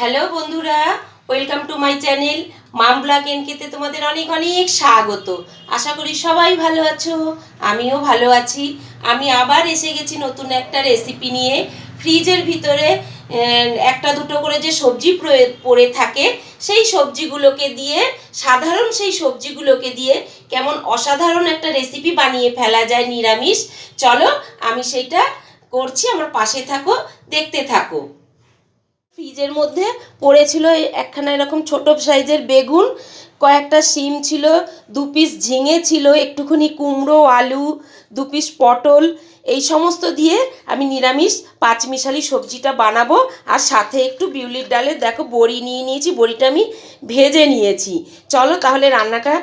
Hello বন্ধুরা, welcome to my channel mom blog এনকেতে তোমাদের অনেক অনেক স্বাগত। আশা করি সবাই ভালো আছো, আমিও ভালো আছি। আমি আবার এসে গেছি নতুন একটা রেসিপি নিয়ে। ফ্রিজের ভিতরে একটা দুটো করে যে সবজি পড়ে থাকে, সেই সবজিগুলোকে দিয়ে, সাধারণ সেই সবজিগুলোকে দিয়ে কেমন অসাধারণ একটা রেসিপি বানিয়ে ফেলা যায় নিরামিষ। চলো আমি সেইটা করছি, আমার পাশে থাকো, দেখতে থাকো। ফ্রিজের মধ্যে পড়েছিল একখানা এরকম ছোট সাইজের বেগুন, কয়েকটা শিম ছিল, দু পিস ঝিঙে ছিল, একটুখানি কুমড়ো, আলু, দু পিস পটল, এই সমস্ত দিয়ে আমি নিরামিষ পাঁচমিশালি সবজিটা বানাবো। আর সাথে একটু বিউলির ডালে দেখো বড়ি নিয়ে নিয়েছি, বড়িটা আমি ভেজে নিয়েছি। চলো তাহলে রান্নাটা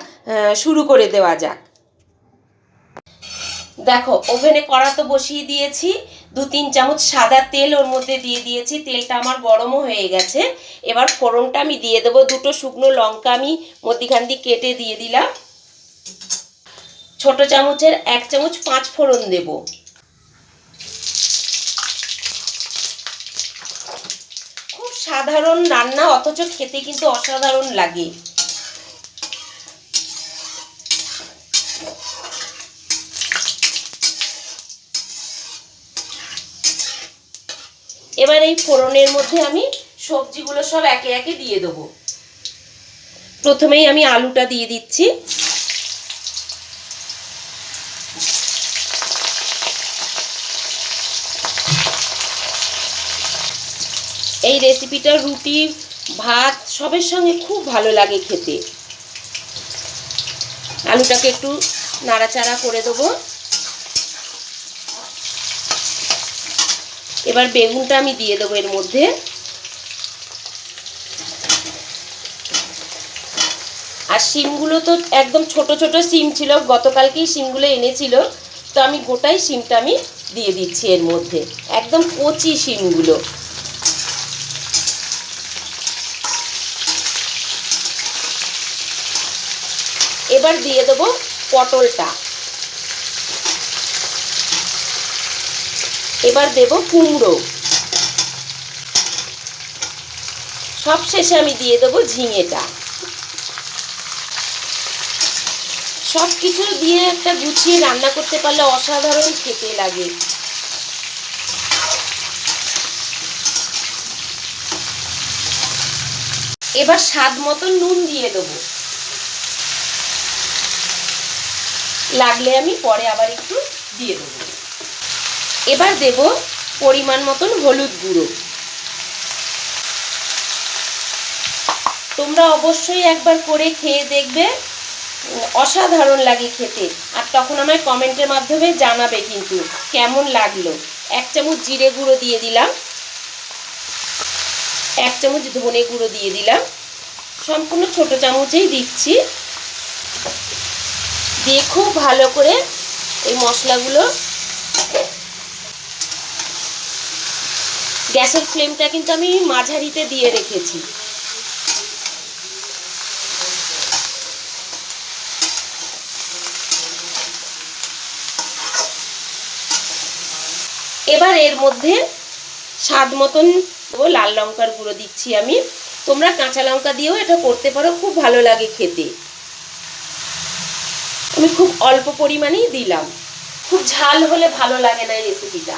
শুরু করে দেওয়া যাক। দেখো, ওভেনে কড়া তো বসিয়ে দিয়েছি, দু তিন চামচ সাদা তেল ওর মধ্যে দিয়ে দিয়েছি, তেলটা আমার গরমও হয়ে গেছে। এবার ফোড়নটা আমি দিয়ে দেবো, দুটো শুকনো লঙ্কা আমি মধ্যিখান দিয়ে কেটে দিয়ে দিলাম। ছোট চামচের এক চামচ পাঁচ ফোড়ন দেব। খুব সাধারণ রান্না, অথচ খেতে কিন্তু অসাধারণ লাগে। এবার এই ফোড়নের মধ্যে আমি সবজিগুলো সব একে একে দিয়ে দেবো। প্রথমেই আমি আলুটা দিয়ে দিচ্ছি। এই রেসিপিটা রুটি, ভাত, সবের সঙ্গে খুব ভালো লাগে খেতে। আলুটাকে একটু নাড়াচাড়া করে দেবো। এবার বেগুনটা আমি দিয়ে দেবো এর মধ্যে। আর শিমগুলো তো একদম ছোট ছোট শিম ছিল, গতকালকেই শিমগুলো এনেছিল। তো আমি গোটাই শিমটা আমি দিয়ে দিচ্ছি এর মধ্যে, একদম কচি শিমগুলো। এবার দিয়ে দেবো পটলটা। এবার দেব কুমড়ো। সব শেষে আমি দিয়ে দেবো ঝিঙেটা। সব কিছু দিয়ে একটা গুছিয়ে রান্না করতে পারলে অসাধারণ খেতে লাগে। এবার স্বাদ মতন নুন দিয়ে দেবো। লাগলে আমি পরে আবার একটু দিয়ে দেবো। এবার দেব পরিমাণ মতন হলুদ গুঁড়ো। তোমরা অবশ্যই একবার করে খেয়ে দেখবে, অসাধারণ লাগে খেতে। আর তখন আমায় কমেন্টের মাধ্যমে জানাবে কিন্তু কেমন লাগল। এক চামচ জিরে গুঁড়ো দিয়ে দিলাম। এক চামচ ধনে গুঁড়ো দিয়ে দিলাম। সম্পূর্ণ ছোট চামচেই দিচ্ছি। দিয়ে খুব ভালো করে এই মশলাগুলো গ্যাসের ফ্লেমটা কিন্তু আমি মাঝারিতে দিয়ে রেখেছি। এবার এর মধ্যে স্বাদ মতন লাল লঙ্কার গুঁড়ো দিচ্ছি আমি। তোমরা কাঁচা লঙ্কা দিয়েও এটা করতে পারো, খুব ভালো লাগে খেতে। আমি খুব অল্প পরিমাণেই দিলাম। খুব ঝাল হলে ভালো লাগে না এই রেসিপিটা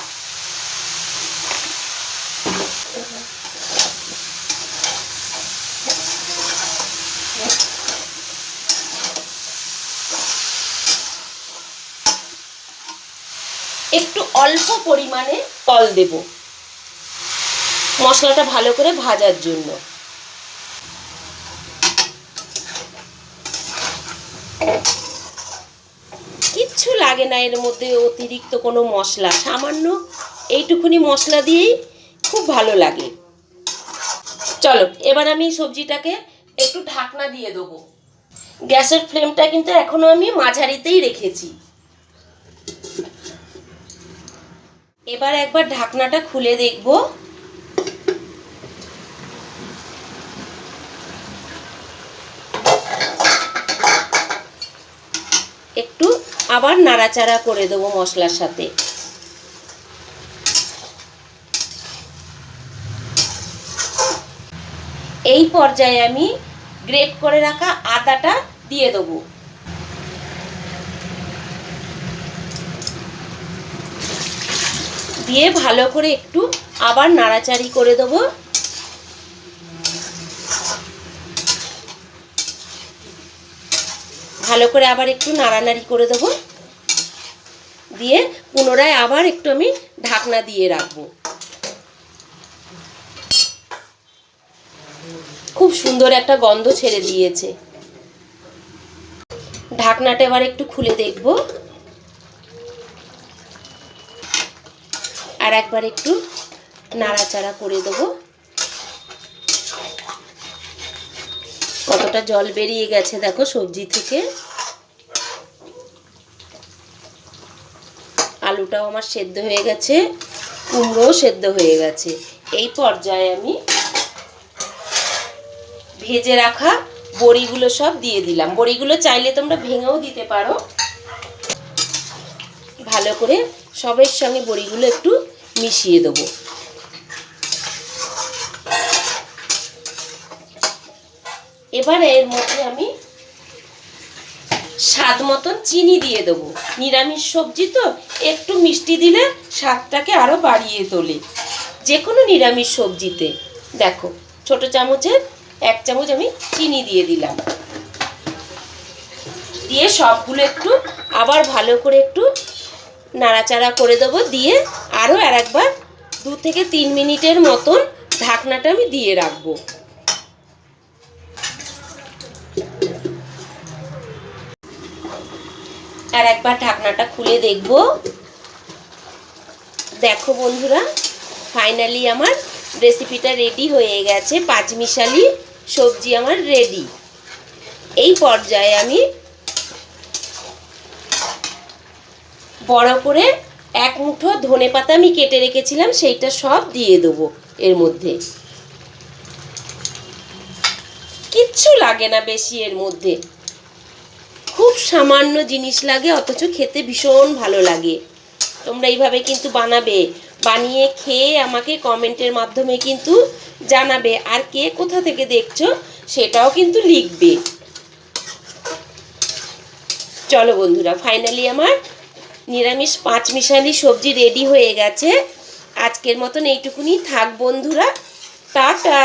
একটু অল্প পরিমাণে তল দেব। মশলাটা ভালো করে ভাজার জন্য। কিচ্ছু লাগে না এর মধ্যে অতিরিক্ত কোনো মশলা। সামান্য এইটুকুনি মশলা দিয়েই খুব ভালো লাগে। চলো, এবার আমি সবজিটাকে একটু ঢাকনা দিয়ে দেবো। গ্যাসের ফ্লেমটা কিন্তু এখনও আমি মাঝারিতেই রেখেছি। এবার একবার ঢাকনাটা খুলে দেখব। একটু আবার নাড়াচাড়া করে দেবো মশলার সাথে। এই পর্যায়ে আমি গ্রেট করে রাখা আদাটা দিয়ে দেবো। দিয়ে ভালো করে একটু আবার নাড়াচাড়ি করে দেবো। ভালো করে আবার একটু নাড়ানাড়ি করে দেবো। দিয়ে পুনরায় আবার একটু আমি ঢাকনা দিয়ে রাখব। খুব সুন্দর একটা গন্ধ ছেড়ে দিয়েছে। ঢাকনাটা এবার একটু খুলে দেখব। আর একবার একটু নাড়াচাড়া করে দেবো। কতটা জল বেরিয়ে গেছে দেখো সবজি থেকে। আলুটাও আমার সেদ্ধ হয়ে গেছে, কুমড়োও সেদ্ধ হয়ে গেছে। এই পর্যায়ে আমি ভেজে রাখা বড়িগুলো সব দিয়ে দিলাম। বড়িগুলো চাইলে তোমরা ভেঙেও দিতে পারো। ভালো করে সবের সঙ্গে বড়িগুলো একটু মিশিয়ে দেবো। এবারে এর মধ্যে আমি স্বাদ মতন চিনি দিয়ে দেবো। নিরামিষ সবজি তো, একটু মিষ্টি দিলে স্বাদটাকে আরও বাড়িয়ে তোলে। যে কোনো নিরামিষ সবজিতে। দেখো, ছোট চামচের এক চামচ আমি চিনি দিয়ে দিলাম। দিয়ে সবগুলো একটু আবার ভালো করে একটু নাড়াচাড়া করে দেবো, দিয়ে আরও আর একবার দু থেকে তিন মিনিটের মতন ঢাকনাটা আমি দিয়ে রাখব। আর একবার ঢাকনাটা খুলে দেখব। দেখো বন্ধুরা, ফাইনালি আমার রেসিপিটা রেডি হয়ে গেছে, পাঁচমিশালি সবজি আমার রেডি। এই পর্যায়ে আমি বড় করে এক মুঠো ধনে পাতা আমি কেটে রেখেছিলাম, সেইটা সব দিয়ে দেবো এর মধ্যে। কিচ্ছু লাগে না বেশি এর মধ্যে। খুব সামান্য জিনিস লাগে, অথচ খেতে ভীষণ ভালো লাগে। তোমরা এইভাবে কিন্তু বানাবে, বানিয়ে খেয়ে আমাকে কমেন্টের মাধ্যমে কিন্তু জানাবে, আর কে কোথা থেকে দেখছ সেটাও কিন্তু লিখবে। চলো বন্ধুরা, ফাইনালি আমার নিরামিষ পাঁচমিশালি সবজি রেডি হয়ে গেছে। আজকের মতন এইটুকুনি থাক বন্ধুরা। টাটা!